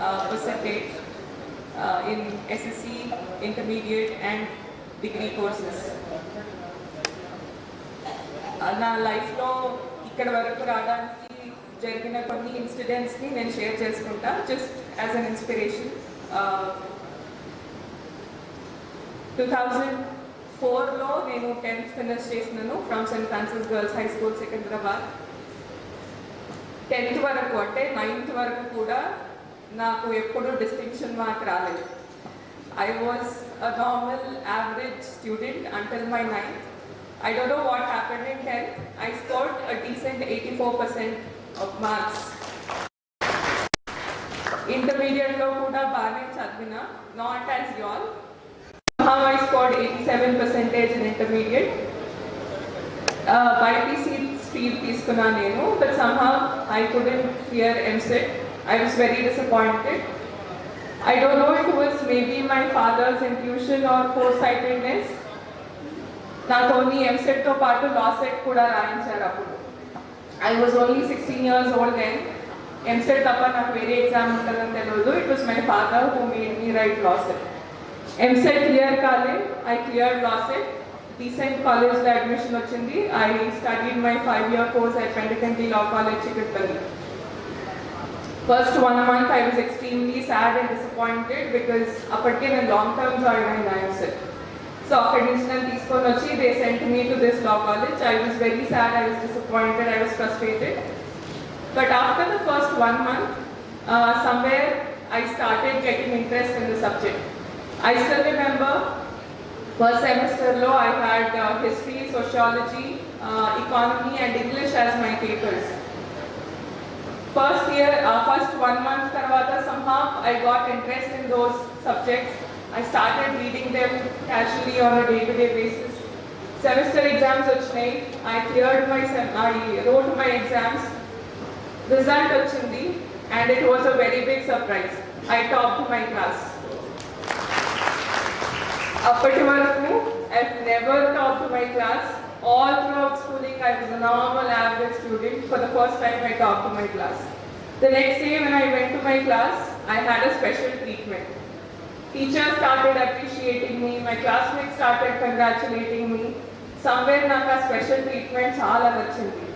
percentage uh, in SSC, intermediate and degree courses. నా లైఫ్లో ఇక్కడ వరకు రావడానికి జరిగిన కొన్ని ఇన్సిడెంట్స్ని నేను షేర్ చేసుకుంటా just as an inspiration two thousand ఫోర్లో నేను టెన్త్ ఫినిష్ చేసినాను from Saint Francis girls high school Secunderabad tenth వరకు అంటే నైన్త్ వరకు కూడా నాకు ఎప్పుడూ డిస్టింక్షన్ మార్క్ రాలేదు. I was a normal average student until my ninth I don't know what happened in 10th. I scored a decent 84% of marks. ఇంటర్మీడియట్లో కూడా బాగానే చదివిన not as well how I scored eighty seven percentage in intermediate BiPC speed తీసుకున్నా నేను but somehow I couldn't clear EAMCET I was very disappointed. I don't know if it was maybe my father's intuition or foresightedness. నాకు only ఎంసెట్తో పాటు LAWCET కూడా రాయించారు అప్పుడు. I was only sixteen years old then EAMCET తప్ప నాకు వేరే exam ఉంటుందని తెలియదు. It was my father who made me write LAWCET EAMCET clear కాలే. I clear LAWCET decent కాలేజ్లో అడ్మిషన్ వచ్చింది. I studied my five year course I Pendekanti law college Chikkadpally first one month I was extremely sad and disappointed because అప్పటికే నేను long term join అయిన EAMCET so అక్కడి నుంచి నన్ను తీసుకొని వచ్చి they sent me to this law college I was very sad I was disappointed I was frustrated but after the first one month somewhere I started getting interest in the subject I still remember first సెమిస్టర్లో I had history sociology economy and English as my papers. First year, uh, first one month tarvata somehow I got interest in those subjects. I started reading them casually on a day-to-day basis. Semester exams వచ్చినాయి. I cleared my sem- I wrote my exams. Result వచ్చింది and it was a very big surprise. I topped my class. అప్పటి వరకు I've never topped my class. All throughout schooling, I was a normal average student for the first time I talked to my class. The next day when I went to my class, I had a special treatment. Teachers started appreciating me, my classmates started congratulating me. Somewhere Naka special treatment chala children.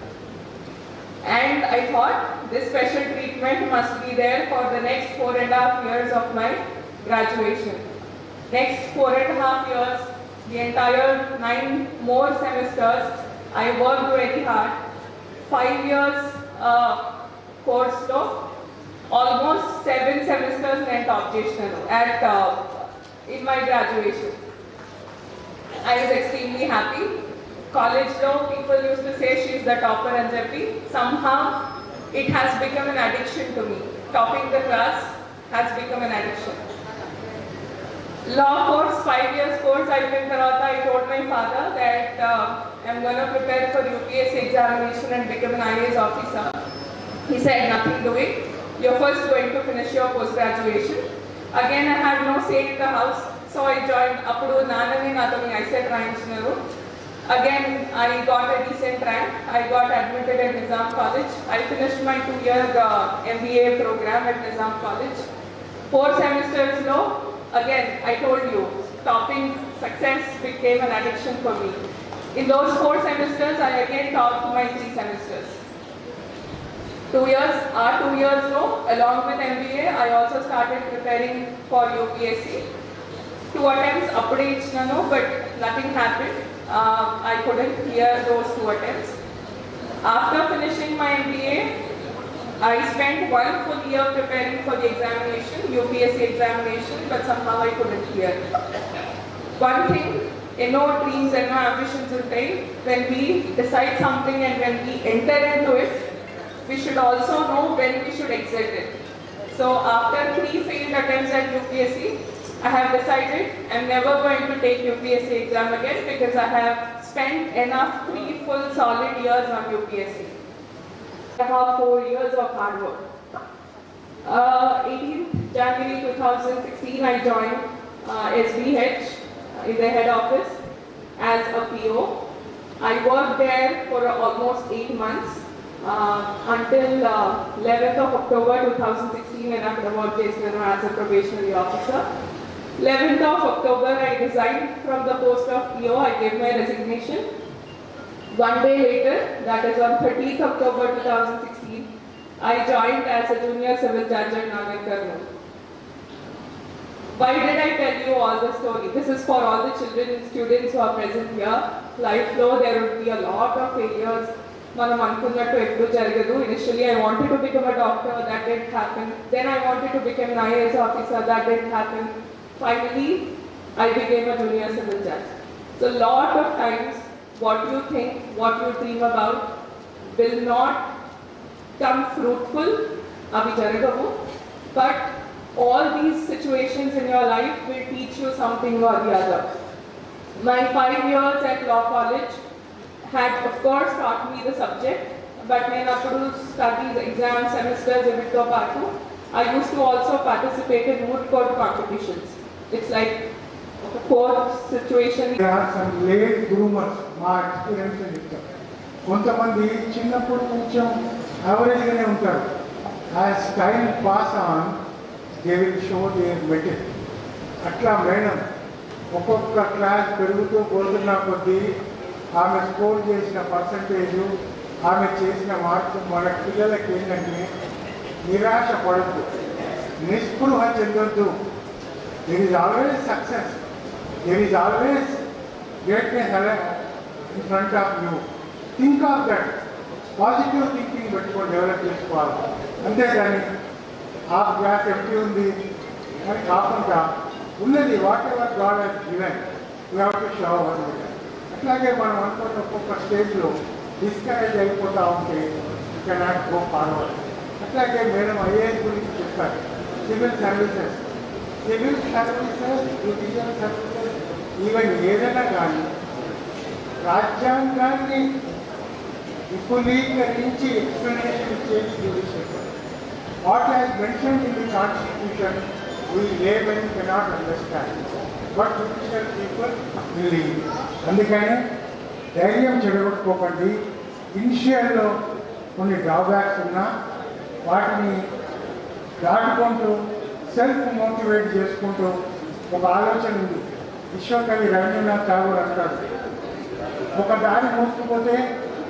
And I thought this special treatment must be there for the next four and a half years of my graduation. Next four and a half years, the entire nine more semesters, I worked very hard. Five years uh, course, of almost seven semesters net optational at uh, in my graduation. I was extremely happy. College though, people used to say she's the topper Anjapi. Somehow, it has become an addiction to me. Topping the class has become an addiction law course, five years course I did Karata. I told my father that uh, I'm going to prepare for UPS examination and become an IAS officer. He said, nothing doing. You're first going to finish your post-graduation. Again, I had no say in the house, so I joined Apudu I Nathami ISET Ranchinaru. Again, I got a decent rank. I got admitted at Nizam College. I finished my two-year uh, MBA program at Nizam College. Four semesters low, Again, I told you, topping success became an addiction for me. In those four semesters, I again topped my three semesters. Two years, our two years now. along with MBA, I also started preparing for UPSC. Two attempts, upper age, no, but nothing happened. Uh, I couldn't clear those two attempts. After finishing my MBA, I spent one full year preparing for the examination, UPSC examination, but somehow I couldn't hear. One thing, in our dreams and our ambitions in time, when we decide something and when we enter into it, we should also know when we should exit it. So after three failed attempts at UPSC, I have decided I'm never going to take UPSC exam again because I have spent enough three full solid years on UPSC about four years of hard work. Uh, 18th January 2016, I joined uh, SBH uh, in the head office as a PO. I worked there for uh, almost eight months uh, until uh, 11th of October 2016 when I promoted Jason as a probationary officer. 11th of October, I resigned from the post of PO. I gave my resignation One day later, that is on 30th October 2016, I joined as a junior civil judge at Nagar Karnool. Why did I tell you all the story? This is for all the children and students who are present here. Life flow, there would be a lot of failures. మనం అనుకున్నట్టు ఎప్పుడు జరగదు initially I wanted to become a doctor that dent happen then I wanted to become an IAS officer that dent happen finally I became a junior civil judge so lot of times what you think, what you dream about will not come fruitful, but all these situations in your life will teach you something or the other. My five years at law college had of course taught me the subject, but when I studies, exam semesters, I used to also participate in moot court competitions. It's like ఒక court situation There are some late groomers, మా experience చెప్తారు కొంతమంది చిన్నప్పుడు కొంచెం యావరేజ్గానే ఉంటారు. As time pass on they will show they material అట్లా madam. ఒక్కొక్క క్లాస్ పెరుగుతూ పోతున్న కొద్దీ ఆమె స్కోర్ చేసిన పర్సంటేజ్ ఆమె చేసిన మార్క్స్ మన పిల్లలకి ఏంటంటే నిరాశ పడద్దు నిస్పృహ చెందొద్దు. There is always success there is always greatness in front of you think of that positive thinking పెట్టుకొని డెవలప్ చేసుకోవాలి అంతేగాని ఆ గ్లాస్ ఎంటీ ఉంది? అని కాకుండా ఉన్నది what God he's given you have to show అట్లాగే మనం అనుకున్న ఒక్కొక్క స్టేజ్లో డిస్కరేజ్ అయిపోతూ ఉంటే కెనాట్ గో ఫార్వర్డ్ అట్లాగే మేడం ఐఏఎస్ గురించి చెప్పారు. Civil services civil services judicial services even ఏదైనా కానీ రాజ్యాంగాన్ని విపులీకరించి ఎక్స్ప్లెనేషన్ ఇచ్చేది judicial what has mention in the constitution we లేబన్ cannot understand but judicial people believe అందుకని ధైర్యం చెడగొట్టుకోకండి. ఇనిషియల్లో కొన్ని డ్రాబ్యాక్స్ ఉన్నా వాటిని దాటుకుంటూ సెల్ఫ్ మోటివేట్ చేసుకుంటూ ఒక ఆలోచన ఉంది. విశ్వకవి రవీంద్రనాథ్ ఠాగూర్ అంటారు. ఒక దారి మూసుకుపోతే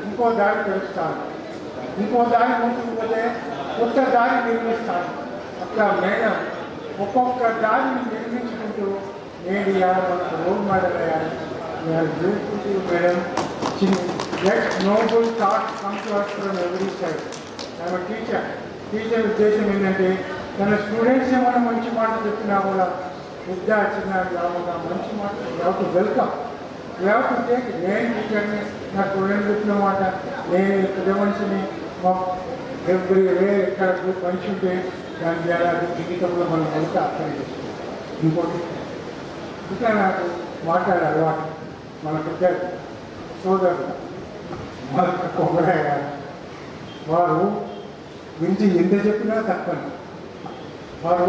ఇంకో దారి తెలుస్తాను. ఇంకో దారి మూసుకుపోతే కొత్త దారి నిర్మిస్తాను. అట్లా మేడం ఒక్కొక్క దారిని నిర్మించుకుంటూ నేను ఇవాళ మనకు రోల్ మోడల్ అయ్యాను. ఇవాళ బ్యూటిఫుల్ మేడం చిన్న let noble thought come to us from side ఆమె టీచర్ టీచర్ ఉద్దేశం ఏంటంటే తన స్టూడెంట్స్ ఏమైనా మంచి మాట చెప్పినా కూడా పెద్ద చిన్న కాకుండా మంచి మాట have to welcome have to take నేను టీచర్ని నా స్టూడెంట్ చెప్పిన మాట నేను పెద్ద మనిషిని ఎవ్రీ వే ఎక్కడ మనిషి ఉంటే దాని ద్వారా జీవితంలో మనం వెళ్తే అర్థం చేసుకోవాలి. ఇంకోటి ఇంకా నాకు మాట్లాడే అలవాటు మన పెద్ద సోదరుడు మన కొబ్బరాయ వారు గురించి ఎంత చెప్పినా తప్పని. వారు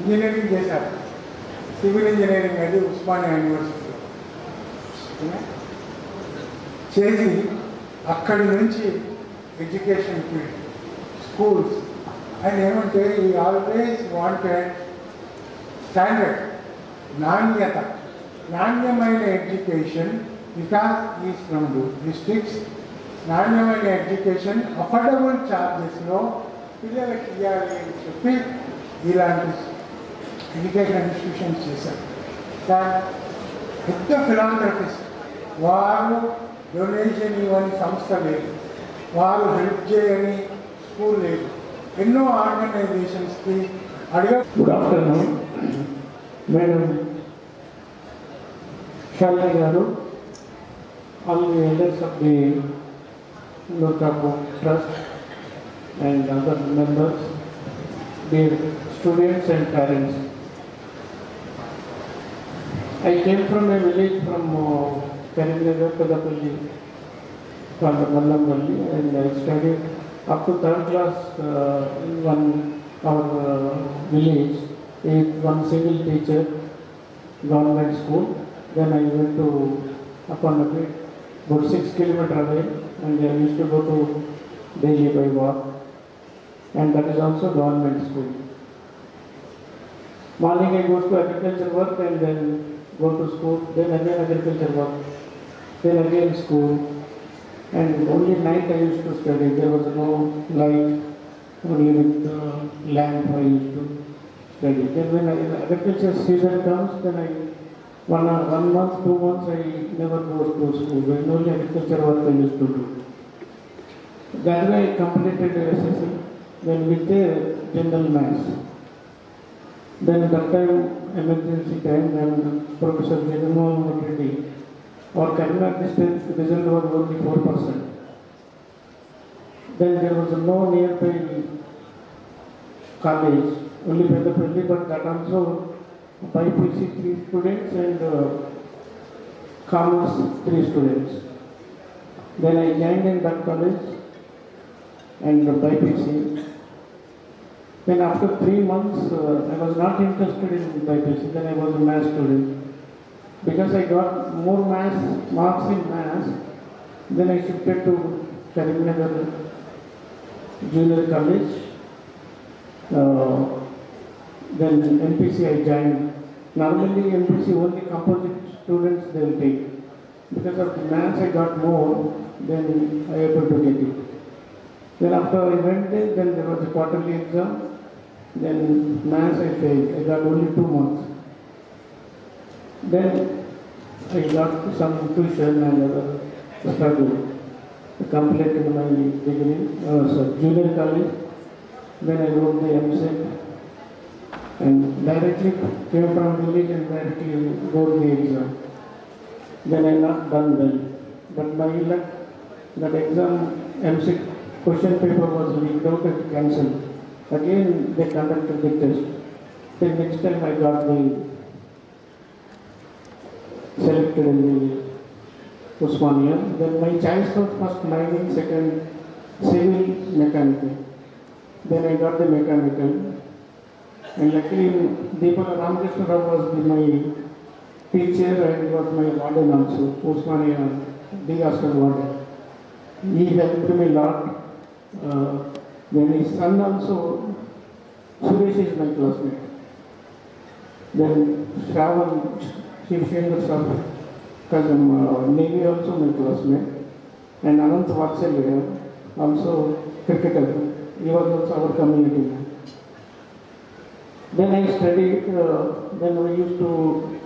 ఇంజనీరింగ్ చేశారు. సివిల్ ఇంజనీరింగ్ అది ఉస్మానియా యూనివర్సిటీలో చేసి అక్కడి నుంచి ఎడ్యుకేషన్ ఫీల్డ్ స్కూల్స్. అండ్ ఏమంటే ఈ ఆల్వేస్ వాంటెడ్ స్టాండర్డ్ నాణ్యత. నాణ్యమైన education Vikas is from districts. నాణ్యమైన ఎడ్యుకేషన్ అఫోర్డబుల్ ఛార్జెస్లో పిల్లలకి ఇవ్వాలి అని చెప్పి ఇలాంటి ఎడ్యుకేషన్ ఇన్స్టిట్యూషన్స్ చేశారు. పెద్ద ఫిలాంథ్రఫిస్ట్ వారు డొనేషన్ ఇవ్వని సంస్థ లేదు. వారు హెల్ప్ చేయని స్కూల్ లేదు. ఎన్నో ఆర్గనైజేషన్స్కి అడిగ good afternoon madam Shalini garu all the elders of the లోకాపు trust and other members the students and parents I came from a village from uh, Karimnagar, Kadapalli, called Mallamvalli, and I studied up to third class uh, in one our uh, village with one single teacher, government school. Then I went to Apanapet, about six kilometer away, and I used to go to Delhi by walk. And that is also government school. Morning I go to agriculture work and then go to school, then again agriculture work, then again school. And only night I used to study. There was no light, only with lamp I used to study. Then when I, agriculture season comes, then I, one, one month, two months, I never go to school. When only agriculture work I used to do. That way I completed SSC, then with the general maths. Then that time, emergency time, then Professor Jagannath Reddy, our Karnataka district result was only four percent. Then there was no nearby college, only Pedapalli, but that also by PC three students and uh, commerce three students. Then I joined in that college and by PC. Then after three months, uh, I was not interested in BIPC, then I was a math student. Because I got more maths, marks in maths, then I shifted to Karimnagar Junior College. Uh, then MPC I joined. Normally MPC only composite students they will take. Because of maths I got more, then I able to get it. Then after I went there, then there was a quarterly exam. Then maths I failed. I got only two marks. Then I got some tuition and other struggle. I completed my degree, uh, so junior college. Then I wrote the MSET and directly came from village and directly wrote the exam. Then I not done well. But my luck, that exam MSET question paper was leaked out and cancelled. Again, they conducted the test. Then next time I got the selected in the Usmania. Then my choice was first mining, second civil mechanical. Then I got the mechanical. And luckily Deepak Ramakrishna Rao was the, my teacher and was my warden also, Usmania, the Oscar warden. He helped me a lot. Uh, then his son also, Suresh is my classmate. Then Shravan, Shivshendra sir, cousin, uh, Navy also my classmate. And Anant Vatsalya, also cricketer. He was also our community. Then I studied, uh, then we used to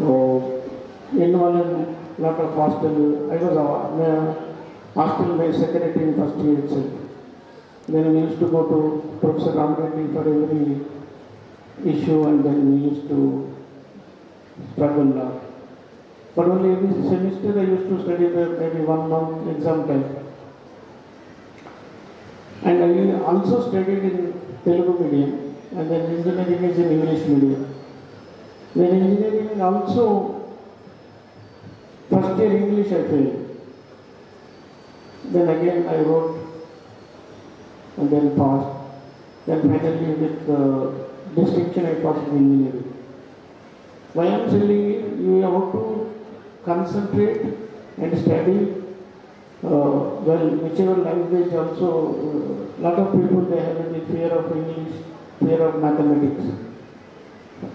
uh, involve in lot of hostel. I was a uh, hostel my secretary in first year itself. Then we used to go to Professor Ramreddy for every issue and then we used to struggle lot. But only every semester I used to study maybe one month exam time. And I also studied in Telugu medium and then engineering is in English medium. Then engineering also, first year English I failed. Then again I wrote and then passed. Then finally with uh, distinction I passed in engineering. Why I am telling you, you have to concentrate and study uh, well, whichever language also, uh, lot of people they have the fear of English, fear of mathematics.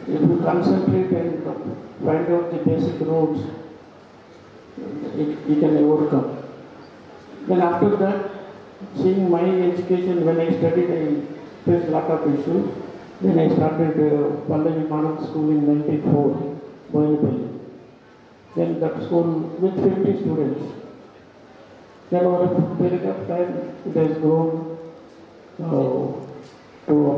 If you concentrate and find out the basic rules, it, you can overcome. Then after that, seeing my education, when I studied, I faced lot of issues. Then I started uh, Pallavi Manak School in 94, Boinapalli. Then that school with 50 students. Then over a period of time, it has grown uh, to